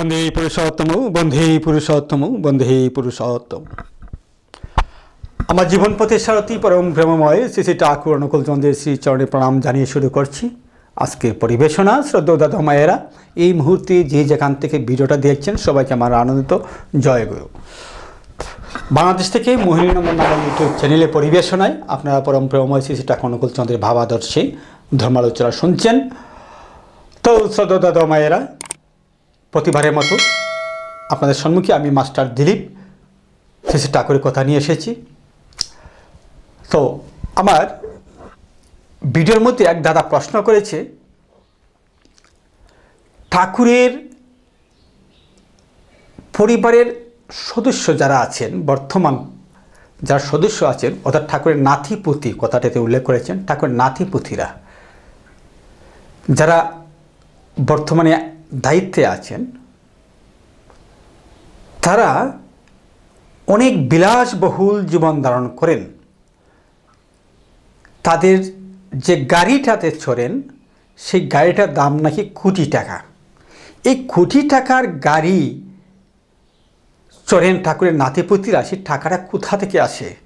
বন্ধে পুরুষোত্তম বন্ধে পুরুষোত্তম বন্ধে পুরুষোত্তম আমার জীবন পথে সারথী পরম প্রেমময় শ্রী শ্রী ঠাকুর অনুকূল চন্দ্রের শ্রী চরণে প্রণাম জানিয়ে শুরু করছি। আজকের পরিবেশনা শ্রদ্ধা দাদা মায়েরা, এই মুহূর্তে যে যেখান থেকে ভিডিওটা দেখছেন, সবাইকে আমার আনন্দিত। জয় গুরু। বাংলাদেশ থেকে মোহিনী নম্বর ইউটিউব চ্যানেলে পরিবেশনায় আপনারা পরম প্রেমময় শ্রী শ্রী ঠাকুর অনুকূল চন্দ্রের ভাবাদর্শে ধর্মালোচনা শুনছেন। তো শ্রদ্ধা দাদা মায়েরা প্রতিবারের মতো আপনাদের সম্মুখে আমি মাস্টার দিলীপ শ্রী ঠাকুরের কথা নিয়ে এসেছি। তো আমার ভিডিওর মধ্যে এক দাদা প্রশ্ন করেছে, ঠাকুরের পরিবারের সদস্য যারা আছেন, বর্তমান যারা সদস্য আছেন, অর্থাৎ ঠাকুরের নাতিপুতি, কথাটাতে উল্লেখ করেছেন, ঠাকুরের নাতিপুতিরা, যারা বর্তমানে দায়িত্বে আছেন, তারা অনেক বিলাসবহুল জীবন ধারণ করেন। তাদের যে গাড়িটাতে চড়েন, সেই গাড়িটার দাম নাকি কোটি টাকা। এই কোটি টাকার গাড়ি চড়েন ঠাকুরের নাতিপুতিরা সেই টাকাটা কোথা থেকে আসে?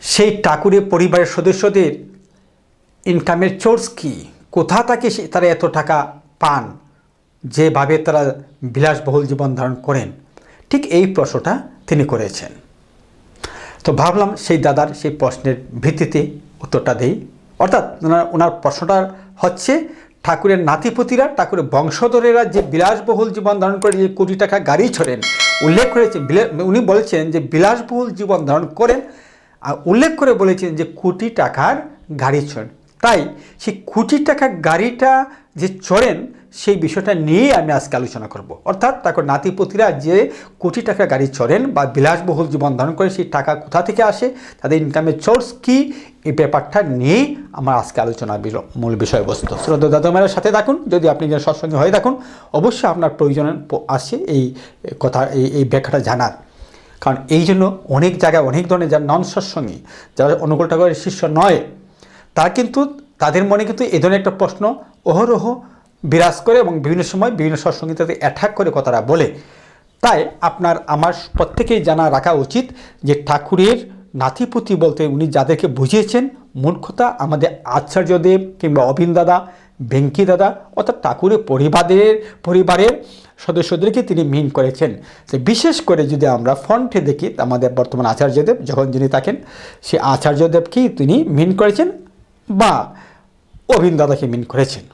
সেই ঠাকুরের পরিবারের সদস্যদের ইনকামের চোর্স কী? কোথা থেকে তারা এত টাকা পান যেভাবে তারা বিলাসবহুল জীবন ধারণ করেন? ঠিক এই প্রশ্নটা তিনি করেছেন। তো ভাবলাম সেই দাদার সেই প্রশ্নের ভিত্তিতে উত্তরটা দেই। অর্থাৎ ওনার প্রশ্নটা হচ্ছে, ঠাকুরের নাতিপুতিরা, ঠাকুরের বংশধরেরা যে বিলাসবহুল জীবন ধারণ করে যে কোটি টাকা গাড়ি ছড়েন, উল্লেখ করেছে বিলা- উনি বলেছেন যে বিলাসবহুল জীবন ধারণ করেন, আর উল্লেখ করে বলেছেন যে কোটি টাকার গাড়ি চড়েন তাই সেই কোটি টাকা গাড়িটা যে চড়েন, সেই বিষয়টা নিয়েই আমি আজকে আলোচনা করব। অর্থাৎ তারপর নাতিপতিরা যে কোটি টাকা গাড়ি চড়েন বা বিলাসবহুল জীবন ধারণ করে, সেই টাকা কোথা থেকে আসে, তাদের ইনকামের সোর্স কী, এই ব্যাপারটা নিয়েই আমার আজকে আলোচনার মূল বিষয়বস্তু। শ্রদ্ধা দাদামের সাথে থাকুন, যদি আপনি যেন সৎসঙ্গে হয়ে থাকুন, অবশ্যই আপনার প্রয়োজন আসে এই কথা, এই এই ব্যাখ্যাটা জানার। কারণ এই জন্য অনেক জায়গায়, অনেক ধরনের যারা নন সৎসঙ্গী যারা অনুকূল ঠাকুরের শিষ্য নয় তারা কিন্তু তাদের মনে কিন্তু এ ধরনের একটা প্রশ্ন অহরহ বিরাজ করে এবং বিভিন্ন সময় বিভিন্ন সৎসঙ্গী তাদের অ্যাটাক করে কথাটা বলে। তাই আপনার, আমার প্রত্যেকেই জানা রাখা উচিত যে ঠাকুরের নাতিপুতি বলতে উনি যাদেরকে বুঝিয়েছেন, মূর্খতা আমাদের আচার্যদেব কিংবা অবিন দাদা ভেঙ্কি দাদা অর্থাৎ ঠাকুরের পরিবারের পরিবারের সদস্যদেরকে তিনি মিন করেছেন। তো বিশেষ করে যদি আমরা ফ্রন্টে দেখি, আমাদের বর্তমান আচার্যদেব, যখন যিনি থাকেন, সে আচার্যদেবকেই তিনি মিন করেছেন। বা অভিন দাদাকে মিন করেছেন।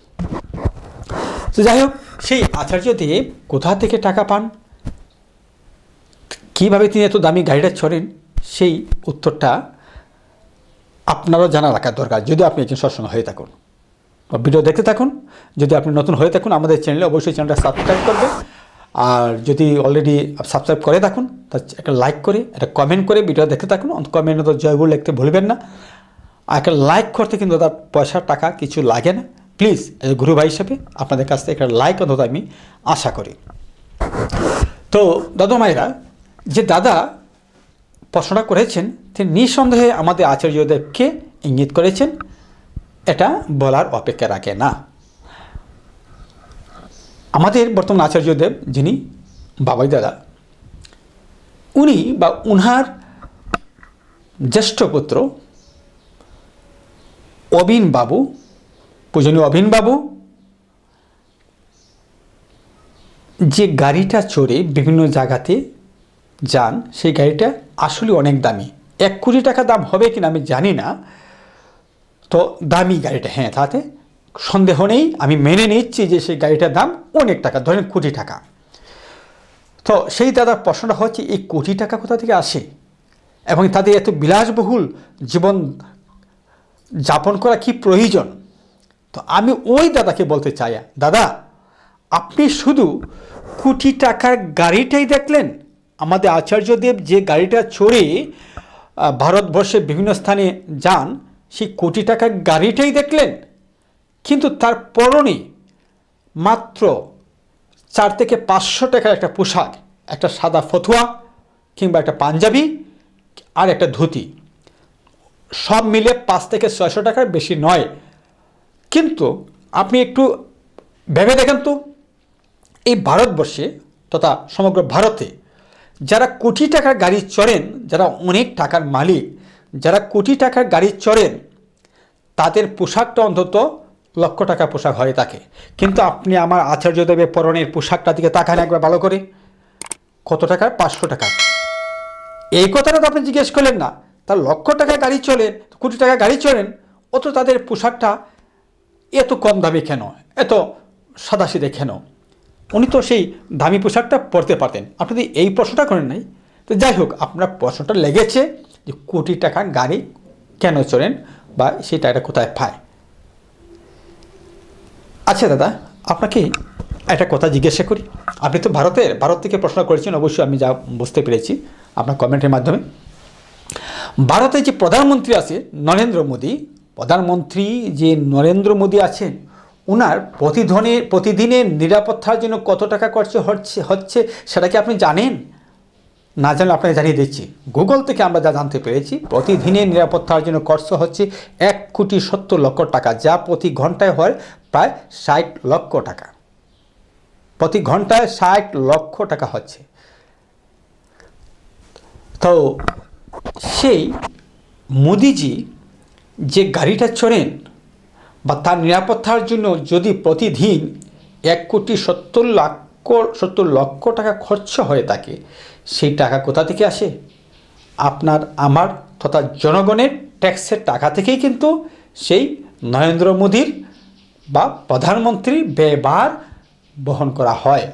তো যাই হোক, সেই আচার্যদেব কোথা থেকে টাকা পান? কীভাবে তিনি এত দামি গাড়িটা ছড়েন সেই উত্তরটা আপনারও জানা রাখা দরকার, যদি আপনি একজন সৎসঙ্গ হয়ে থাকুন। ভিডিও দেখতে থাকুন, যদি আপনি নতুন হয়ে থাকুন, আমাদের চ্যানেলে অবশ্যই চ্যানেলটা সাবস্ক্রাইব করবেন। আর যদি অলরেডি সাবস্ক্রাইব করে থাকুন, তা একটা লাইক করে, একটা কমেন্ট করে ভিডিও দেখতে থাকুন। কমেন্টে তো জয়গুলো লিখতে ভুলবেন না। একটা লাইক করতে কিন্তু দাদা পয়সা টাকা কিছু লাগে না। প্লিজ গুরু ভাই হিসেবে আপনাদের কাছ থেকে একটা লাইক অন্তত আমি আশা করি। তো দাদা মায়েরা যে দাদা প্রশ্নটা করেছেন, তিনি নিঃসন্দেহে আমাদের আচার্যদেবকে ইঙ্গিত করেছেন, এটা বলার অপেক্ষা রাখে না। আমাদের বর্তমান আচার্যদেব যিনি, বাবাই দাদা, উনি বা উনার জ্যেষ্ঠ পুত্র অবিন বাবু। পূজনীয় অবিন বাবু। যে গাড়িটা চড়ে বিভিন্ন জায়গাতে যান, সেই গাড়িটা আসলে অনেক দামি। এক কোটি টাকা দাম হবে কিনা আমি জানি না। তো দামি গাড়িটা হ্যাঁ তাতে সন্দেহ নেই। আমি মেনে নিচ্ছি যে সেই গাড়িটার দাম অনেক টাকা, ধরেন কোটি টাকা। তো সেই দাদার প্রশ্নটা হচ্ছে, এই কোটি টাকা কোথা থেকে আসে? এবং তাদের এত বিলাসবহুল জীবন যাপন করা কি প্রয়োজন? তো আমি ওই দাদাকে বলতে চাই, দাদা, আপনি শুধু কোটি টাকার গাড়িটাই দেখলেন? আমাদের আচার্যদেব যে গাড়িটা চড়ে ভারতবর্ষের বিভিন্ন স্থানে যান, সেই কোটি টাকার গাড়িটাই দেখলেন। কিন্তু তার পরনে মাত্র চার থেকে পাঁচশো টাকার একটা পোশাক, একটা সাদা ফতুয়া কিংবা একটা পাঞ্জাবি আর একটা ধুতি। সব মিলে পাঁচ থেকে ছয়শো টাকার বেশি নয়। কিন্তু আপনি একটু ভেবে দেখেন তো, এই ভারতবর্ষে তথা সমগ্র ভারতে যারা কোটি টাকার গাড়ি চড়েন, যারা অনেক টাকার মালিক, যারা কোটি টাকার গাড়ি চড়েন, তাদের পোশাকটা অন্তত লক্ষ টাকা পোশাক হয়ে থাকে কিন্তু আপনি আমার আচার্যদেবের পরনের পোশাকটা দিকে তাকান একবার ভালো করে। কত টাকার? পাঁচশো টাকা এই কথাটা তো আপনি জিজ্ঞেস করলেন না। তার লক্ষ টাকা গাড়ি চলেন, কোটি টাকা গাড়ি চলেন অত তাদের পোশাকটা এত কম দামে কেন? এত সাদাসিদে কেন? উনি তো সেই দামি পোশাকটা পরতে পারতেন। আপনি যদি এই প্রশ্নটা করেন নাই, তো যাই হোক, আপনার প্রশ্নটা লেগেছে যে কোটি টাকা গাড়ি কেন চলেন বা সেই টাকাটা কোথায় পায়? আচ্ছা দাদা, আপনাকে একটা কথা জিজ্ঞাসা করি। আপনি তো ভারতের, ভারত থেকে প্রশ্ন করেছেন, অবশ্যই আমি যা বুঝতে পেরেছি আপনার কমেন্টের মাধ্যমে। ভারতে যে প্রধানমন্ত্রী আছে নরেন্দ্র মোদী, প্রধানমন্ত্রী যে নরেন্দ্র মোদী আছেন ওনার প্রতিদিনের প্রতিদিনের নিরাপত্তার জন্য কত টাকা খরচ হচ্ছে হচ্ছে সেটা কি আপনি জানেন? না জানলে আপনাকে জানিয়ে দিচ্ছি। গুগল থেকে আমরা যা জানতে পেরেছি, প্রতিদিনের নিরাপত্তার জন্য খরচ হচ্ছে এক কোটি সত্তর লক্ষ টাকা, যা প্রতি ঘন্টায় হয় প্রায় ষাট লক্ষ টাকা। প্রতি ঘন্টায় ষাট লক্ষ টাকা হচ্ছে। তো সেই মোদিজি যে গাড়িটা চড়েন বা তার নিরাপত্তার জন্য যদি প্রতিদিন এক কোটি সত্তর লক্ষ সত্তর লক্ষ টাকা খরচ হয়ে থাকে সেই টাকা কোথা থেকে আসে? আপনার, আমার তথা জনগণের ট্যাক্সের টাকা থেকেই কিন্তু সেই নরেন্দ্র মোদীর বা প্রধানমন্ত্রী ব্যয়ভার বহন করা হয়।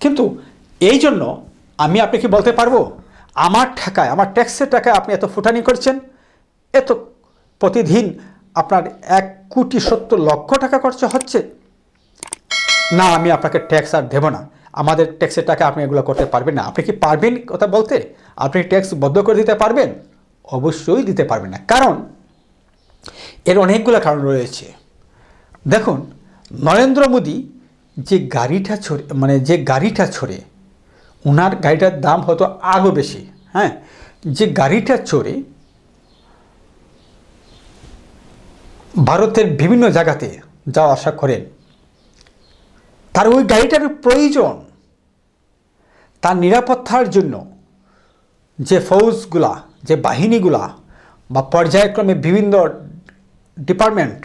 কিন্তু এই জন্য আমি আপনাকে বলতে পারব আমার টাকায় আমার ট্যাক্সের টাকায় আপনি এত ফুটানি করছেন? এত প্রতিদিন আপনার এক কোটি সত্তর লক্ষ টাকা খরচ হচ্ছে? না, আমি আপনাকে ট্যাক্স আর দেবো না। আমাদের ট্যাক্সের টাকা আপনি এগুলো করতে পারবেন না। আপনি কি পারবেন কথা বলতে? আপনি ট্যাক্স বদ্ধ করে দিতে পারবেন? অবশ্যই দিতে পারবেন না। কারণ, এর অনেকগুলো কারণ রয়েছে। দেখুন, নরেন্দ্র মোদী যে গাড়িটা ছড়ে মানে যে গাড়িটা ছড়ে ওনার গাড়িটার দাম হয়তো আরও বেশি হ্যাঁ? যে গাড়িটা চড়ে ভারতের বিভিন্ন জায়গাতে যাওয়া আসা করেন, তার ওই গাড়িটার প্রয়োজন, তার নিরাপত্তার জন্য যে ফৌজগুলা, যে বাহিনীগুলা বা পর্যায়ক্রমে বিভিন্ন ডিপার্টমেন্ট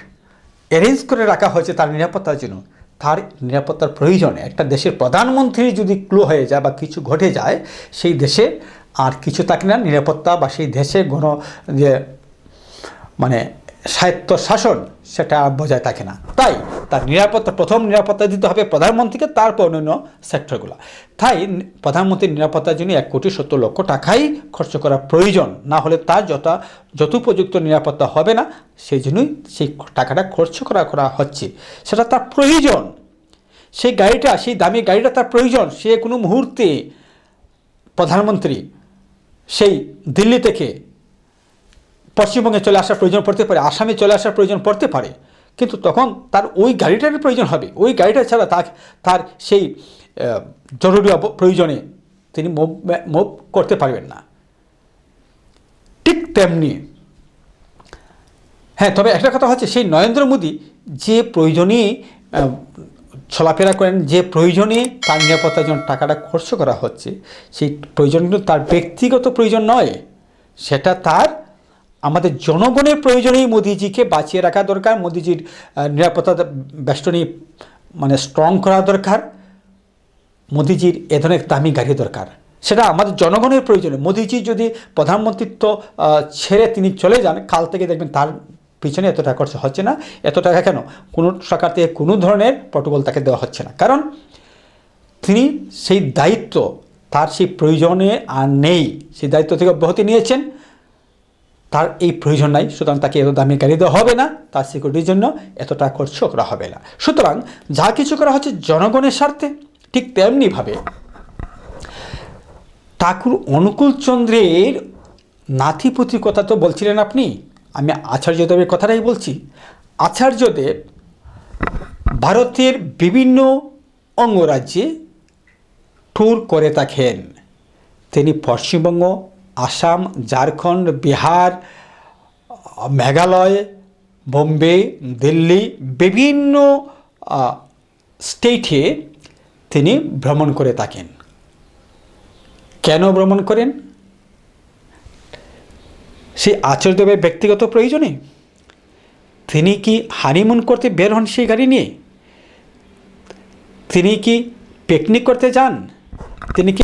অ্যারেঞ্জ করে রাখা হয়েছে তার নিরাপত্তার জন্য তার নিরাপত্তার প্রয়োজনে একটা দেশের প্রধানমন্ত্রী যদি ক্লো হয়ে যায় বা কিছু ঘটে যায়, সেই দেশে আর কিছু থাকে না নিরাপত্তা বা সেই দেশে কোনো যে মানে স্বায়ত্ত শাসন সেটা বজায় থাকে না। তাই তার নিরাপত্তা, প্রথম নিরাপত্তা দিতে হবে প্রধানমন্ত্রীকে, তারপর অন্যান্য সেক্টরগুলো। তাই প্রধানমন্ত্রীর নিরাপত্তার জন্য এক কোটি সত্তর লক্ষ টাকাই খরচ করা প্রয়োজন। না হলে তার যত যথোপযুক্ত নিরাপত্তা হবে না, সেই জন্যই সেই টাকাটা খরচ করা করা হচ্ছে। সেটা তার প্রয়োজন। সেই গাড়িটা, সেই দামি গাড়িটা তার প্রয়োজন। সে কোনো মুহূর্তে প্রধানমন্ত্রী সেই দিল্লি থেকে পশ্চিমবঙ্গে চলে আসার প্রয়োজন পড়তে পারে, আসামে চলে আসার প্রয়োজন পড়তে পারে, কিন্তু তখন তার ওই গাড়িটার প্রয়োজন হবে। ওই গাড়িটা ছাড়া তার তার সেই জরুরি প্রয়োজনে তিনি মুভ মুভ করতে পারবেন না। ঠিক তেমনি হ্যাঁ তবে একটা কথা হচ্ছে সেই নরেন্দ্র মোদী যে প্রয়োজনে চলাফেরা করেন, যে প্রয়োজনে তার নিরাপত্তার জন্য টাকাটা খরচ করা হচ্ছে, সেই প্রয়োজন কিন্তু তার ব্যক্তিগত প্রয়োজন নয়, সেটা তার আমাদের জনগণের প্রয়োজনেই মোদিজিকে বাঁচিয়ে রাখা দরকার, মোদিজির নিরাপত্তা বেষ্টনী মানে স্ট্রং করা দরকার, মোদিজির এ ধরনের দামি গাড়ি দরকার। সেটা আমাদের জনগণের প্রয়োজনে। মোদিজি যদি প্রধানমন্ত্রিত্ব ছেড়ে তিনি চলে যান, কাল থেকে দেখবেন তার পিছনে এত টাকা খরচ হচ্ছে না। এত টাকা কেন? কোনো সরকার থেকে কোনো ধরনের প্রটোকল তাকে দেওয়া হচ্ছে না। কারণ তিনি সেই দায়িত্ব, তার সেই প্রয়োজনে আর নেই। সেই দায়িত্ব থেকে অব্যাহতি নিয়েছেন। তার এই প্রয়োজন নাই, সুতরাং তাকে এত দামি গাড়ি দেওয়া হবে না, তার সিকিউরিটির জন্য এতটা খরচ করা হবে না। সুতরাং যা কিছু করা হচ্ছে জনগণের স্বার্থে, ঠিক তেমনিভাবে ঠাকুর অনুকূল চন্দ্রের নাতিপুতির কথা তো বলছিলেন আপনি, আমি আচার্যদেবের কথাটাই বলছি। আচার্যদেব ভারতের বিভিন্ন অঙ্গরাজ্যে ট্যুর করে থাকেন। তিনি পশ্চিমবঙ্গ আসাম, ঝাড়খণ্ড, বিহার, মেঘালয়, বোম্বে, দিল্লি বিভিন্ন স্টেটে তিনি ভ্রমণ করে থাকেন। কেন ভ্রমণ করেন? সেই আচার্যদেবের ব্যক্তিগত প্রয়োজনে? তিনি কি হানিমুন করতে বের হন সেই গাড়ি নিয়ে? তিনি কি পিকনিক করতে যান? তিনি কি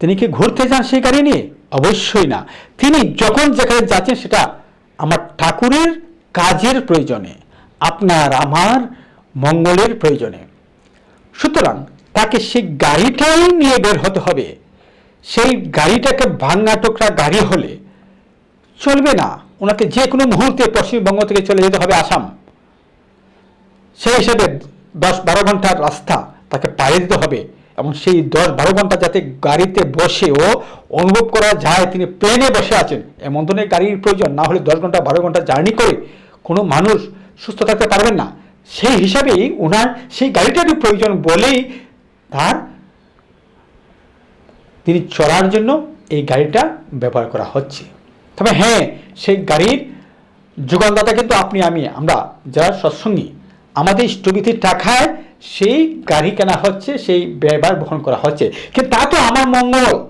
তিনি কি ঘুরতে যান সেই গাড়ি নিয়ে? অবশ্যই না। তিনি যখন যেখানে যাচ্ছেন সেটা আমার ঠাকুরের কাজের প্রয়োজনে, আপনার আমার মঙ্গলের প্রয়োজনে। সুতরাং তাকে সেই গাড়িটাই নিয়ে বের হতে হবে। সেই গাড়িটাকে ভাঙা টোকরা গাড়ি হলে চলবে না। ওনাকে যে কোনো মুহূর্তে পশ্চিমবঙ্গ থেকে চলে যেতে হবে আসাম। সেই হিসেবে দশ বারো ঘণ্টার রাস্তা তাকে পাড়ি দিতে হবে। এবং সেই দশ বারো ঘণ্টা যাতে গাড়িতে বসেও অনুভব করা যায়, তিনি প্লেনে বসে আছেন। এমন ধরনের গাড়ির প্রয়োজন, না হলে দশ ঘণ্টা বারো ঘণ্টা জার্নি করে কোনো মানুষ সুস্থ থাকতে পারবেন না। সেই হিসাবেই ওনার সেই গাড়িটারই প্রয়োজন বলেই তার তিনি চড়ার জন্য এই গাড়িটা ব্যবহার করা হচ্ছে। তবে হ্যাঁ সেই গাড়ির যোগানদাতা কিন্তু আপনি, আমি, আমরা যারা সৎসঙ্গী, আমাদের স্থগিতির টাকায় সেই গাড়ি কেনা হচ্ছে, সেই ব্যয়ভার বহন করা হচ্ছে। কিন্তু তা তো আমার মঙ্গল।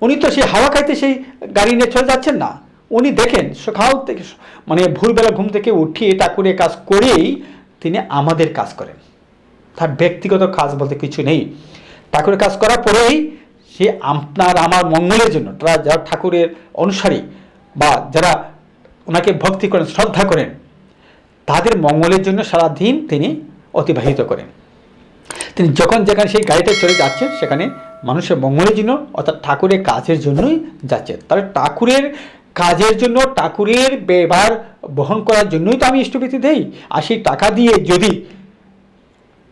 উনি তো সেই হাওয়া খাইতে সেই গাড়ি নিয়ে চলে যাচ্ছেন না। উনি দেখেন, সকাল থেকে মানে ভোরবেলা ঘুম থেকে উঠিয়ে ঠাকুরের কাজ করেই তিনি আমাদের কাজ করেন। তার ব্যক্তিগত কাজ বলতে কিছু নেই। ঠাকুরের কাজ করার পরেই সে আপনার, আমার মঙ্গলের জন্য, তারা যারা ঠাকুরের অনুসারী বা যারা ওনাকে ভক্তি করেন, শ্রদ্ধা করেন, তাদের মঙ্গলের জন্য সারাদিন তিনি অতিবাহিত করেন। তিনি যখন যেখানে সেই গাড়িতে চলে যাচ্ছেন, সেখানে মানুষের মঙ্গলের জন্য, অর্থাৎ ঠাকুরের কাজের জন্যই যাচ্ছেন। তাহলে ঠাকুরের কাজের জন্য, ঠাকুরের ব্যবহার বহন করার জন্যই তো আমি ইষ্টবৃত্তি দেই। আর সেই টাকা দিয়ে যদি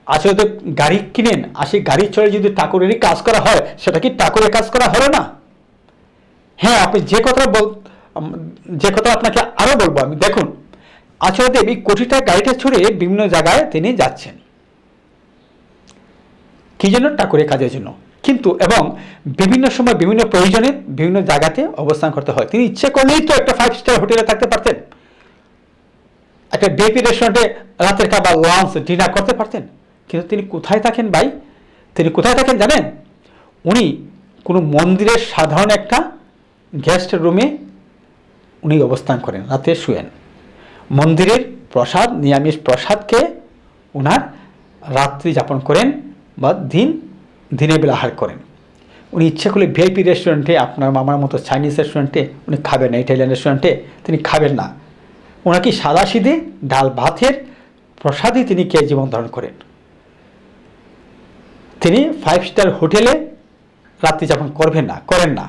আসলে গাড়ি কিনেন, আর সেই গাড়ি চড়ে যদি ঠাকুরেরই কাজ করা হয়, সেটা কি ঠাকুরের কাজ করা হলো না? হ্যাঁ আপনি যে কথা বল যে কথা আপনাকে আরও বলব আমি। দেখুন আচরা দেবী কোটিটা গাড়িটা ছড়ে বিভিন্ন জায়গায় তিনি যাচ্ছেন। কি জন্য ঠাকুরের কাজের জন্য। কিন্তু এবং বিভিন্ন সময় বিভিন্ন প্রয়োজনে বিভিন্ন জায়গাতে অবস্থান করতে হয়। তিনি ইচ্ছে করলেই তো একটা ফাইভ স্টার হোটেলে থাকতে পারতেন। একটা বিপি রেস্টুরেন্টে রাতের খাবার লাঞ্চ ডিনার করতে পারতেন। কিন্তু তিনি কোথায় থাকেন ভাই? তিনি কোথায় থাকেন জানেন? উনি কোনো মন্দিরের সাধারণ একটা গেস্ট রুমে উনি অবস্থান করেন, রাতে শুয়েন। মন্দিরের প্রসাদ, নিরামিষ প্রসাদকে ওনার রাত্রি যাপন করেন বা দিন দিনের বেলা আহার করেন। উনি ইচ্ছে করলে ভিআইপি রেস্টুরেন্টে আপনার মামার মতো চাইনিজ রেস্টুরেন্টে উনি খাবেন না ইটালিয়ান রেস্টুরেন্টে তিনি খাবেন না। ওনাকে সাদা সিদে ডাল ভাতের প্রসাদই তিনি কে জীবন ধারণ করেন। তিনি ফাইভ স্টার হোটেলে রাত্রি যাপন করবেন না, করেন না।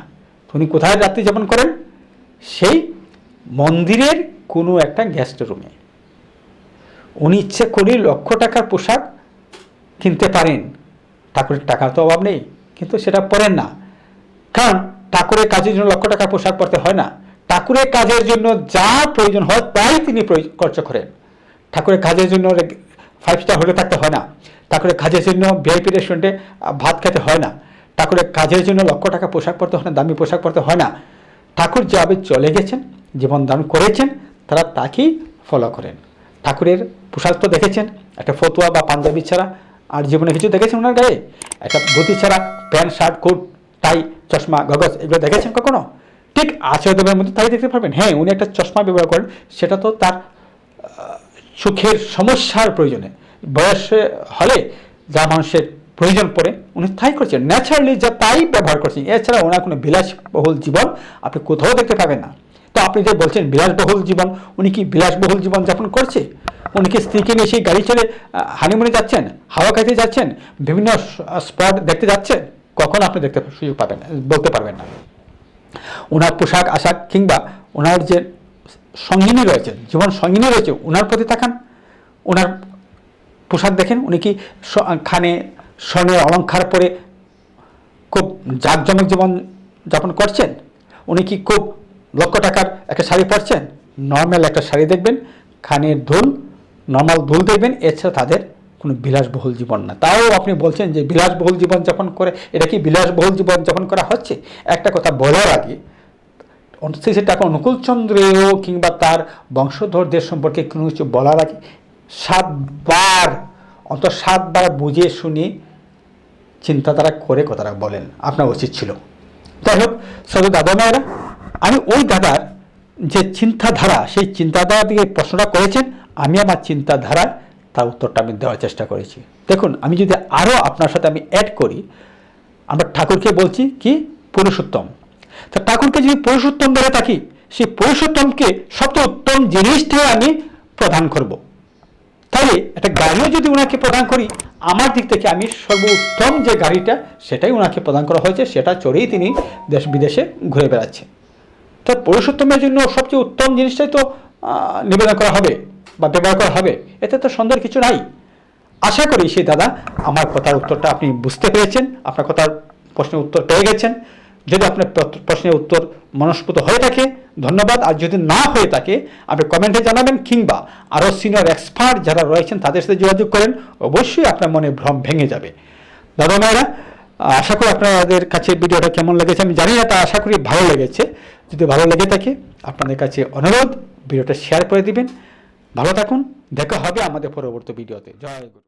উনি কোথায় রাত্রি যাপন করেন? সেই মন্দিরের কোনো একটা গেস্ট রুমে উনি ইচ্ছে করে লক্ষ টাকার পোশাক কিনতে পারেন। ঠাকুরের টাকার তো অভাব নেই, কিন্তু সেটা পরেন না। কারণ ঠাকুরের কাজের জন্য লক্ষ টাকার পোশাক পরতে হয় না। ঠাকুরের কাজের জন্য যা প্রয়োজন হয় তাই তিনি খরচ করেন। ঠাকুরের কাজের জন্য ফাইভ স্টার হোটেলে থাকতে হয় না। ঠাকুরের কাজের জন্য ভিআইপি রেস্টুরেন্টে ভাত খেতে হয় না। ঠাকুরের কাজের জন্য লক্ষ টাকা পোশাক পরতে হয় না, দামি পোশাক পরতে হয় না। ঠাকুর যেভাবে চলে গেছেন, জীবন দান করেছেন, তারা তাকেই ফলো করেন। ঠাকুরের পোশাক তো দেখেছেন, একটা ফতুয়া বা পাঞ্জাবি ছাড়া আর জীবনে কিছু দেখেছেন ওনার গায়ে? একটা ধুতি ছাড়া প্যান্ট, শার্ট, কোট, টাই, চশমা গগজ এগুলো দেখেছেন কখনো? ঠিক আচার্যদেবের মধ্যে তাই দেখতে পারবেন। হ্যাঁ উনি একটা চশমা ব্যবহার করেন, সেটা তো তার সুখের সমস্যার প্রয়োজনে। বয়সে হলে যা মানুষের প্রয়োজন পড়ে, উনি তাই করছেন। ন্যাচারালি যা তাই ব্যবহার করছেন, এছাড়া ওনার কোনো বিলাসবহুল জীবন আপনি কোথাও দেখতে পাবেন না। তো আপনি যে বলছেন বিলাসবহুল জীবন, উনি কি বিলাসবহুল জীবন যাপন করছে? উনি কি স্ত্রীকে নিয়ে সেই গাড়ি চলে হানিমুনে যাচ্ছেন? হাওয়া খাইতে যাচ্ছেন? বিভিন্ন স্পট দেখতে যাচ্ছেন? কখন আপনি দেখতে সুযোগ পাবেন, বলতে পারবেন না। ওনার পোশাক, আশাক কিংবা ওনার যে সঙ্গিনী রয়েছে, জীবন সঙ্গিনী রয়েছে ওনার প্রতি তাকান। ওনার পোশাক দেখেন, উনি কি খানে স্বর্ণের অলঙ্কার পরে খুব জাঁকজমক জীবন যাপন করছেন? উনি কি খুব লক্ষ টাকার একটা শাড়ি পরছেন? নর্মাল একটা শাড়ি দেখবেন খানের ধুল নর্মাল ধুল দেখবেন, এছাড়া তাদের কোনো বিলাসবহুল জীবন না। তাও আপনি বলছেন যে বিলাসবহুল জীবন যাপন করে, এটা কি বিলাসবহুল জীবন যাপন করা হচ্ছে? একটা কথা বলার আগে শ্রী ঠাকুর অনুকূলচন্দ্রেও কিংবা তার বংশধরদের সম্পর্কে কোনো কিছু বলার আগে সাতবার অন্ত সাতবার বুঝে শুনে চিন্তাধারা করে কথাটা বলেন, আপনার উচিত ছিল। যাই হোক সব দাদা মায়েরা আমি ওই দাদার যে চিন্তাধারা, সেই চিন্তাধারা দিকে প্রশ্নটা করেছেন, আমি আমার চিন্তাধারায় তার উত্তরটা আমি দেওয়ার চেষ্টা করেছি। দেখুন, আমি যদি আরও আপনার সাথে আমি অ্যাড করি, আমরা ঠাকুরকে বলছি কি? পুরুষোত্তম। তা ঠাকুরকে যদি পুরুষোত্তম ধরে থাকি, সেই পুরুষোত্তমকে সবচেয়ে উত্তম জিনিসটাই আমি প্রদান করব। তাহলে একটা গাড়িও যদি ওনাকে প্রদান করি, আমার দিক থেকে আমি সর্বোত্তম যে গাড়িটা, সেটাই ওনাকে প্রদান করা হয়েছে, সেটা চড়েই তিনি দেশ বিদেশে ঘুরে বেড়াচ্ছে। তো পুরুষোত্তমের জন্য সবচেয়ে উত্তম জিনিসটাই তো নিবেদন করা হবে বা ব্যবহার করা হবে, এতে তো সুন্দর কিছু নাই। আশা করি সেই দাদা, আমার কথার উত্তরটা আপনি বুঝতে পেরেছেন, আপনার কথার প্রশ্নের উত্তর পেয়ে গেছেন। যদি আপনার প্রশ্নের উত্তর মনস্পুত হয়ে থাকে, ধন্যবাদ। আর যদি না হয়ে থাকে, আপনি কমেন্টে জানাবেন কিংবা আরও সিনিয়র এক্সপার্ট যারা রয়েছেন, তাদের সাথে যোগাযোগ করেন। অবশ্যই আপনার মনে ভ্রম ভেঙে যাবে। দাদা মায়েরা আশা করি আপনাদের কাছে ভিডিওটা কেমন লেগেছে আমি জানি না, তা আশা করি ভালো লেগেছে। যদি ভালো লেগে থাকে, আপনাদের কাছে অনুরোধ, ভিডিওটা শেয়ার করে দিবেন। ভালো থাকুন, দেখা হবে আমাদের পরবর্তী ভিডিওতে। জয় গুরু।